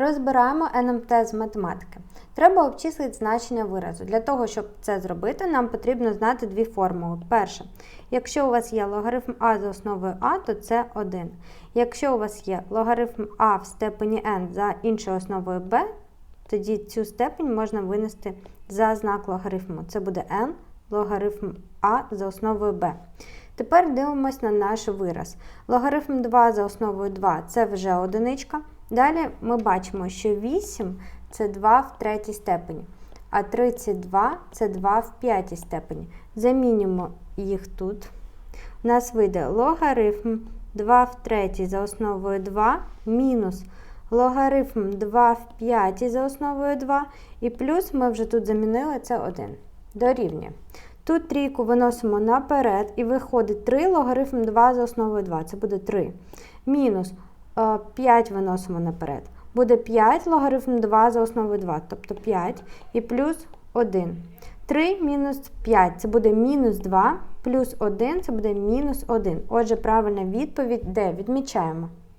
Розбираємо НМТ з математики. Треба обчислити значення виразу. Для того, щоб це зробити, нам потрібно знати дві формули. Перше, якщо у вас є логарифм А за основою А, то це 1. Якщо у вас є логарифм А в степені n за іншою основою b, тоді цю степень можна винести за знак логарифму. Це буде n логарифм А за основою b. Тепер дивимось на наш вираз. Логарифм 2 за основою 2 це вже одиничка. Далі ми бачимо, що 8 це 2 в третій степені, а 32 це 2 в п'ятій степені. Замінюємо їх тут. У нас вийде логарифм 2 в третій за основою 2 мінус логарифм 2 в п'ятій за основою 2, і плюс ми вже тут замінили це 1. Дорівнює. Тут трійку виносимо наперед і виходить 3 логарифм 2 за основою 2. Це буде 3. Мінус 5 виносимо наперед. Буде 5 логарифм 2 за основою 2, тобто 5 і плюс 1. 3 мінус 5 це буде мінус 2, плюс 1 це буде мінус 1. Отже, правильна відповідь де? Відмічаємо.